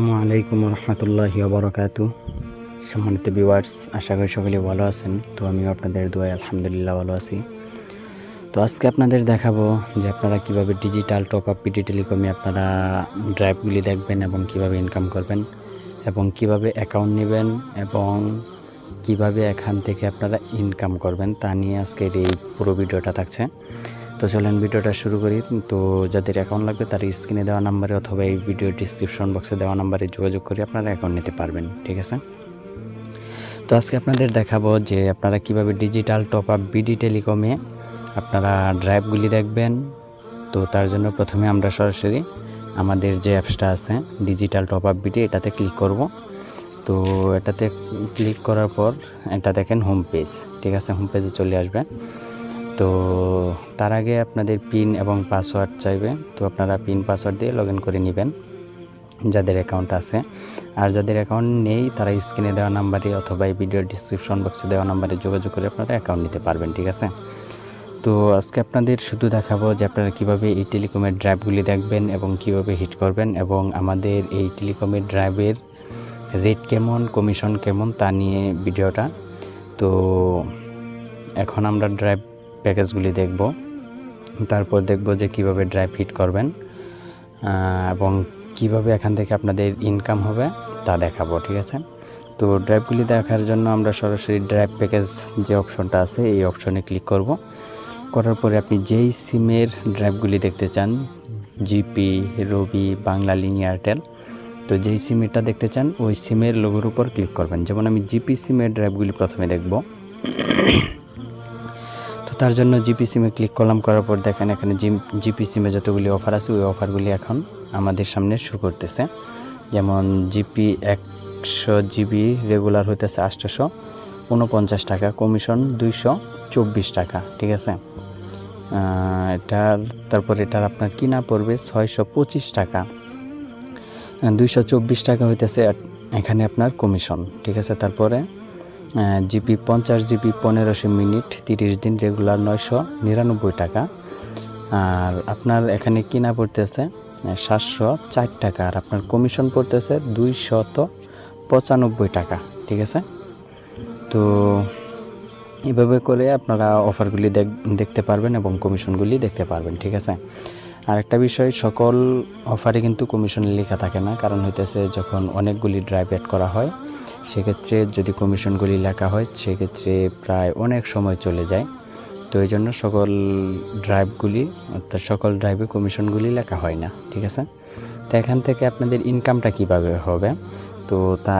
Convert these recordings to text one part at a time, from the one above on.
আসসালামু আলাইকুম রহমতুল্লাহি বরকাতু সম্মানিত ভিউয়ার্স আশা করি সকলে ভালো আছেন। তো আমিও আপনাদের দোয়ায় আলহামদুলিল্লাহ ভালো আছি। তো আজকে আপনাদের দেখাবো যে আপনারা কীভাবে ডিজিটাল টপ আপ পিটি টেলিকমে আপনারা ড্রাইভগুলি দেখবেন এবং কীভাবে ইনকাম করবেন এবং কীভাবে অ্যাকাউন্ট নেবেন এবং কীভাবে এখান থেকে আপনারা ইনকাম করবেন তা নিয়ে আজকের এই পুরো ভিডিওটা থাকছে। তো চলেন ভিডিওটা শুরু করি। তো যাদের অ্যাকাউন্ট লাগবে তার স্ক্রিনে দেওয়া নাম্বারে অথবা এই ভিডিও ডিসক্রিপশন বক্সে দেওয়া নাম্বারে যোগাযোগ করে আপনারা অ্যাকাউন্ট নিতে পারবেন, ঠিক আছে? তো আজকে আপনাদের দেখাবো যে আপনারা কীভাবে ডিজিটাল টপ আপ বিডি টেলিকমে আপনারা ড্রাইভগুলি দেখবেন। তো তার জন্য প্রথমে আমরা সরাসরি আমাদের যে অ্যাপসটা আছে ডিজিটাল টপ আপ বিডি এটাতে ক্লিক করব। তো এটাতে ক্লিক করার পর এটা দেখেন হোম পেজ ঠিক আছে? হোম পেজে চলে আসবে। তো তার আগে আপনাদের পিন এবং পাসওয়ার্ড চাইবে। তো আপনারা পিন, পাসওয়ার্ড দিয়ে লগ করে নেবেন, যাদের অ্যাকাউন্ট আছে। আর যাদের অ্যাকাউন্ট নেই, তারা স্ক্রিনে দেওয়া নাম্বারে অথবা এই ভিডিওর ডিসক্রিপশন বক্সে দেওয়া নাম্বারে যোগাযোগ করে আপনারা অ্যাকাউন্ট নিতে পারবেন, ঠিক আছে? তো আজকে আপনাদের শুধু দেখাবো যে আপনারা কীভাবে এই টেলিকমের ড্রাইভগুলি দেখবেন এবং কীভাবে হিট করবেন এবং আমাদের এই টেলিকমের ড্রাইভের রেট কেমন কমিশন কেমন তা নিয়ে ভিডিওটা। তো এখন আমরা ড্রাইভ প্যাকেজগুলি দেখব। তারপর দেখব যে কীভাবে ড্রাইভ হিট করবেন এবং কীভাবে এখান থেকে আপনাদের ইনকাম হবে তা দেখাবো, ঠিক আছে? তো ড্রাইভগুলি দেখার জন্য আমরা সরাসরি ড্রাইভ প্যাকেজ যে অপশনটা আছে, এই অপশনে ক্লিক করব। করার পরে আপনি যেই সিমের ড্রাইভগুলি দেখতে চান, GP, Robi, Banglalink, Airtel, তো যেই সিমেরটা দেখতে চান, ওই সিমের লোগোর উপর ক্লিক করবেন। যেমন আমি জিপি সিমের ড্রাইভগুলি প্রথমে দেখব। তার জন্য জিপি সিমে ক্লিক করলাম, করার পর দেখেন এখানে জিম জিপি সিমে যতগুলি অফার আছে, ওই অফারগুলি এখন আমাদের সামনে শুরু করতেছে। যেমন জিপি একশো জিবি রেগুলার হইতেছে আটশোশো উনপঞ্চাশ টাকা কমিশন দুইশো চব্বিশ টাকা, ঠিক আছে? এটার, তারপর এটার আপনার কিনা পড়বে ছয়শো পঁচিশ টাকা। দুইশো চব্বিশ টাকা হইতেছে এখানে আপনার কমিশন ঠিক আছে? তারপরে জিবি পঞ্চাশ, জিবি পনেরোশো মিনিট, তিরিশ দিন রেগুলার নয়শো নিরানব্বই টাকা। আর আপনার এখানে কিনা পড়তেছে সাতশো চার টাকা। আর আপনার কমিশন পড়তেছে দুইশত পঁচানব্বই টাকা, ঠিক আছে? তো এভাবে করে আপনারা অফারগুলি দেখ- দেখতে পারবেন এবং কমিশনগুলি দেখতে পারবেন, ঠিক আছে? আর একটা বিষয়, সকল অফারে কিন্তু কমিশন লেখা থাকে না। কারণ হইতেছে যখন অনেকগুলি ড্রাইভ অ্যাড করা হয় সেক্ষেত্রে যদি কমিশনগুলি লেখা হয়, সেক্ষেত্রে প্রায় অনেক সময় চলে যায়। তো এই জন্য সকল ড্রাইভগুলি, অর্থাৎ সকল ড্রাইভে কমিশনগুলি লেখা হয় না, ঠিক আছে? তো এখান থেকে আপনাদের ইনকামটা কীভাবে হবে? তো তা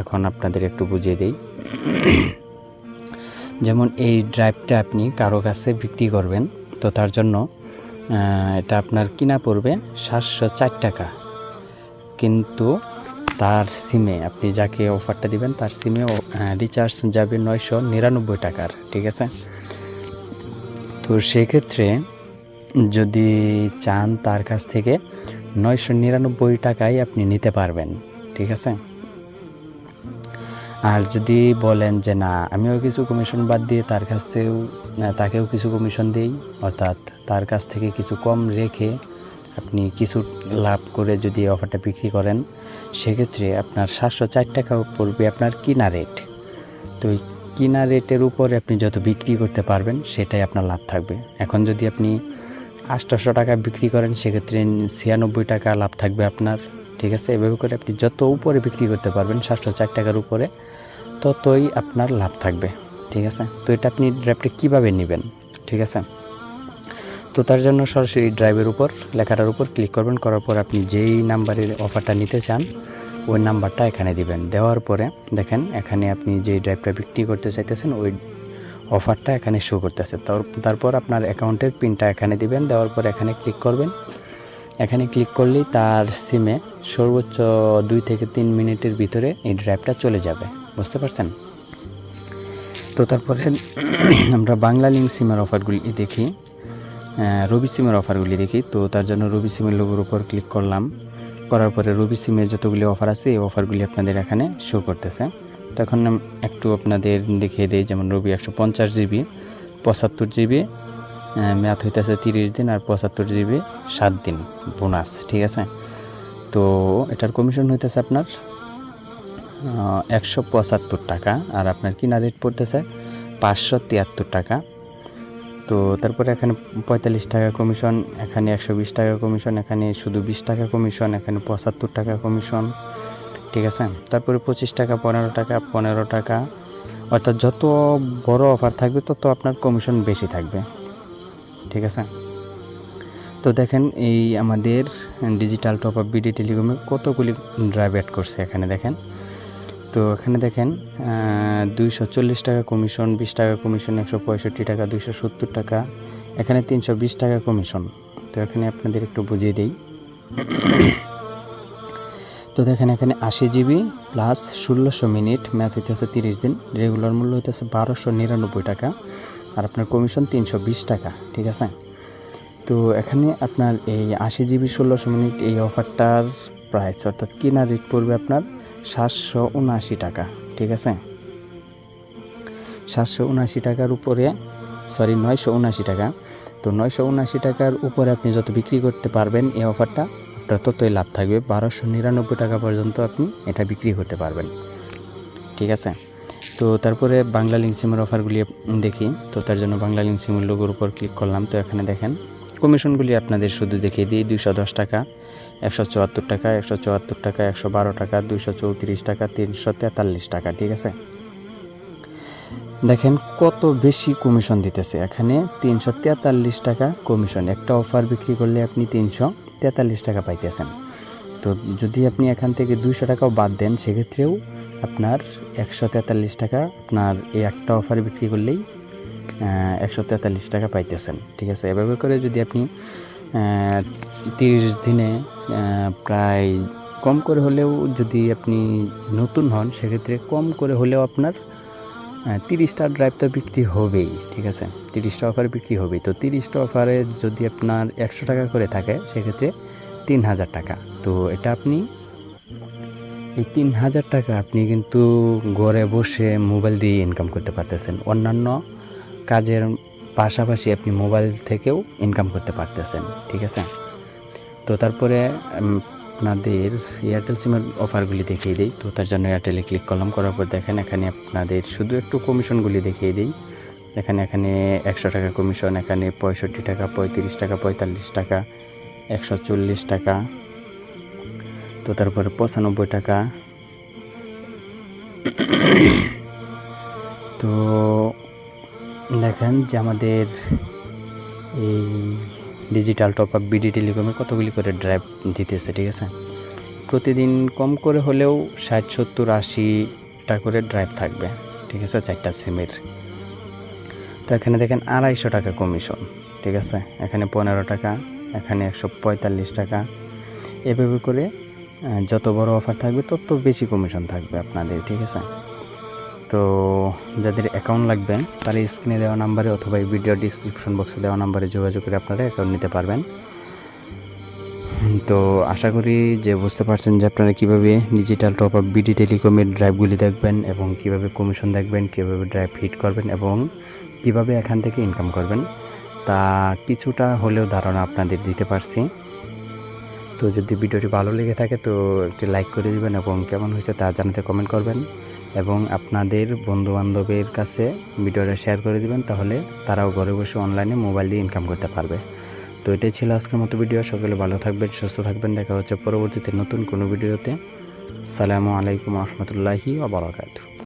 এখন আপনাদের একটু বুঝিয়ে দিই। যেমন এই ড্রাইভটা আপনি কারও কাছে বিক্রি করবেন, তো তার জন্য এটা আপনার কিনা পড়বে সাতশো চার টাকা। কিন্তু তার সিমে আপনি যাকে অফারটা দিবেন, তার সিমে রিচার্জ যাবে নয়শো নিরানব্বই টাকার, ঠিক আছে? তো সেক্ষেত্রে যদি চান তার কাছ থেকে নয়শো নিরানব্বই টাকায় আপনি নিতে পারবেন, ঠিক আছে? আর যদি বলেন যে না, আমিও কিছু কমিশন বাদ দিয়ে তার কাছ থেকেও তাকেও কিছু কমিশন দিই, অর্থাৎ তার কাছ থেকে কিছু কম রেখে আপনি কিছু লাভ করে যদি অফারটা বিক্রি করেন, সেক্ষেত্রে আপনার সাতশো চার টাকা পড়বে আপনার কিনা রেট। তো ওই কিনা রেটের উপরে আপনি যত বিক্রি করতে পারবেন, সেটাই আপনার লাভ থাকবে। এখন যদি আপনি আটশোশো টাকা বিক্রি করেন, সেক্ষেত্রে ছিয়ানব্বই টাকা লাভ থাকবে আপনার, ঠিক আছে? এভাবে করে আপনি যত উপরে বিক্রি করতে পারবেন, সাতশো চার টাকার উপরে, ততই আপনার লাভ থাকবে, ঠিক আছে? তো এটা আপনি ড্রাইভটা কীভাবে নেবেন, ঠিক আছে? তো তার জন্য সরাসরি ড্রাইভের উপর, লেখাটার উপর ক্লিক করবেন, করার পর আপনি যেই নাম্বারের অফারটা নিতে চান, ওই নাম্বারটা এখানে দিবেন। দেওয়ার পরে দেখেন, এখানে আপনি যেই ড্রাইভটা বিক্রি করতে চাইতেছেন, ওই অফারটা এখানে শো করতেছে। তার- তারপর আপনার অ্যাকাউন্টের পিনটা এখানে দিবেন, দেওয়ার পর এখানে ক্লিক করবেন। এখানে ক্লিক করলেই তার সিমে সর্বোচ্চ দুই থেকে তিন মিনিটের ভিতরে এই ড্রাইভটা চলে যাবে। বুঝতে পারছেন? তো তারপরে আমরা বাংলা লিঙ্ক সিমের অফারগুলি দেখি। রবি সিমের অফারগুলি দেখি। তো তার জন্য রবি সিমের লোগোর উপর ক্লিক করলাম। করার পরে রবি সিমের যতগুলি অফার আছে, এই অফারগুলি আপনাদের এখানে শো করতেছে। তখন আম- একটু আপনাদের দেখিয়ে দিই, যেমন রবি একশো পঞ্চাশ জিবি পঁচাত্তর জিবি ম্যাথ হইতেছে তিরিশ দিন আর পঁচাত্তর জিবি সাত দিন বোনাস ঠিক আছে? তো এটার কমিশন হইতেছে আপনার একশো পঁচাত্তর টাকা, আর আপনার কিনা রেট পড়তেছে পাঁচশো তিয়াত্তর টাকা। তো তারপরে এখানে পঁয়তাল্লিশ টাকা কমিশন, এখানে একশো বিশ টাকা কমিশন, এখানে শুধু বিশ টাকা কমিশন, এখানে পঁচাত্তর টাকা কমিশন, ঠিক আছে? তারপরে পঁচিশ টাকা, পনেরো টাকা পনেরো টাকা। অর্থাৎ যত বড় অফার থাকবে, তত আপনার কমিশন বেশি থাকবে, ঠিক আছে? তো দেখেন এই আমাদের ডিজিটাল টপ আপ বিডি টেলিকমে কতগুলি ড্রাইভ অ্যাড করছে এখানে, দেখেন। তো এখানে দেখেন দুইশো চল্লিশ টাকা কমিশন, বিশ টাকা কমিশন, একশো পঁয়ষট্টি টাকা, দুইশো সত্তর টাকা, এখানে তিনশো বিশ টাকা কমিশন। তো এখানে আপনাদের একটু বুঝিয়ে দিই। তো দেখেন, এখানে আশি জিবি প্লাস ষোলোশো মিনিট ম্যাচ হইতেছে তিরিশ দিন, রেগুলার মূল্য হইতেছে বারোশো নিরানব্বই টাকা, আর আপনার কমিশন তিনশো বিশ টাকা, ঠিক আছে? তো এখানে আপনার এই আশি জিবি ষোলোশো মিনিট এই অফারটার প্রাইস অর্থাৎ কিনা রেট পড়বে আপনার সাতশো উনআশি টাকা, ঠিক আছে? সাতশো উনআশি টাকার উপরে সরি নয়শো উনআশি টাকা। তো নয়শো উনআশি টাকার উপরে আপনি যত বিক্রি করতে পারবেন এই অফারটা, আপনার ততই লাভ থাকবে। বারোশো নিরানব্বই টাকা পর্যন্ত আপনি এটা বিক্রি করতে পারবেন, ঠিক আছে? তো তারপরে বাংলা লিঙ্ক সিমের অফারগুলি দেখি। তো তার জন্য বাংলা লিঙ্ক সিমের লোগোর উপর ক্লিক করলাম। তো এখানে দেখেন কমিশনগুলি আপনাদের শুধু দেখিয়ে দিই দুশো দশ টাকা। একশো চুয়াত্তর টাকা, একশো চুয়াত্তর টাকা, একশো বারো টাকা, দুইশো চৌত্রিশ টাকা, তিনশো তেতাল্লিশ টাকা, ঠিক আছে? দেখেন কত বেশি কমিশন দিতেছে। এখানে তিনশো তেতাল্লিশ টাকা কমিশন। একটা অফার বিক্রি করলে আপনি তিনশো তেতাল্লিশ টাকা পাইতেছেন। তো যদি আপনি এখান থেকে দুইশো টাকাও বাদ দেন, সেক্ষেত্রেও আপনার একশো তেতাল্লিশ টাকা আপনার এই একটা অফার বিক্রি করলেই একশো তেতাল্লিশ টাকা পাইতেছেন, ঠিক আছে? এভাবে করে যদি আপনি তিরিশ দিনে প্রায় কম করে হলেও যদি আপনি নতুন হন, সেক্ষেত্রে কম করে হলেও আপনার তিরিশটা ড্রাইভ তো বিক্রি হবেই, ঠিক আছে? তিরিশটা অফার বিক্রি হবেই। তো তিরিশটা অফারে যদি আপনার একশো টাকা করে থাকে, সেক্ষেত্রে তিন হাজার টাকা। তো এটা আপনি, এই তিন হাজার টাকা আপনি কিন্তু ঘরে বসে মোবাইল দিয়ে ইনকাম করতে পারতেছেন। অন্যান্য কাজের পাশাপাশি আপনি মোবাইল থেকেও ইনকাম করতে পারতেছেন, ঠিক আছে? তো তারপরে আপনাদের এয়ারটেল সিমের অফারগুলি দেখিয়ে দিই। তো তার জন্য এয়ারটেলে ক্লিক করলাম, করার পর দেখেন এখানে আপনাদের শুধু একটু কমিশনগুলি দেখিয়ে দিই। এখানে এখানে একশো টাকা কমিশন এখানে পঁয়ষট্টি টাকা, পঁয়ত্রিশ টাকা, পঁয়তাল্লিশ টাকা, একশো চল্লিশ টাকা, তো তারপরে পঁচানব্বই টাকা। তো দেখেন যে আমাদের এই ডিজিটাল টপ আপ বিডি টেলিকমে কতগুলি করে ড্রাইভ দিতেছে, ঠিক আছে? প্রতিদিন কম করে হলেও ষাট, সত্তর আশিটা করে ড্রাইভ থাকবে, ঠিক আছে, চারটা সিমের তো এখানে দেখেন আড়াইশো টাকা কমিশন ঠিক আছে? এখানে পনেরো টাকা, এখানে একশো পঁয়তাল্লিশ টাকা। এভাবে করে যত বড় অফার থাকবে, তত বেশি কমিশন থাকবে আপনাদের, ঠিক আছে? তো যাদের অ্যাকাউন্ট লাগবে তারা স্ক্রিনে দেওয়া নাম্বারে অথবা এই ভিডিও ডিসক্রিপশন বক্সে দেওয়া নাম্বারে যোগাযোগ করে আপনারা অ্যাকাউন্ট নিতে পারবেন। তো আশা করি যে বুঝতে পারছেন যে আপনারা কীভাবে ডিজিটাল টপ আপ বিডি টেলিকমের ড্রাইভগুলি দেখবেন এবং কীভাবে কমিশন দেখবেন, কীভাবে ড্রাইভ হিট করবেন এবং কীভাবে এখান থেকে ইনকাম করবেন। তা কিছুটা হলেও ধারণা আপনাদের দিতে পারছি। তো যদি ভিডিওটি ভালো লেগে থাকে তো একটি লাইক করে দেবেন এবং কেমন হয়েছে তা জানাতে কমেন্ট করবেন। এবং আপনাদের বন্ধুবান্ধবের কাছে ভিডিওটা শেয়ার করে দিবেন, তাহলে তারাও ঘরে বসে অনলাইনে মোবাইল দিয়ে ইনকাম করতে পারবে। তো এটাই ছিল আজকের মতো ভিডিও সকলে ভালো থাকবেন, সুস্থ থাকবেন। দেখা হচ্ছে পরবর্তীতে নতুন কোনো ভিডিওতে সালামু আলাইকুম রহমতুল্লাহি আবরাকাতু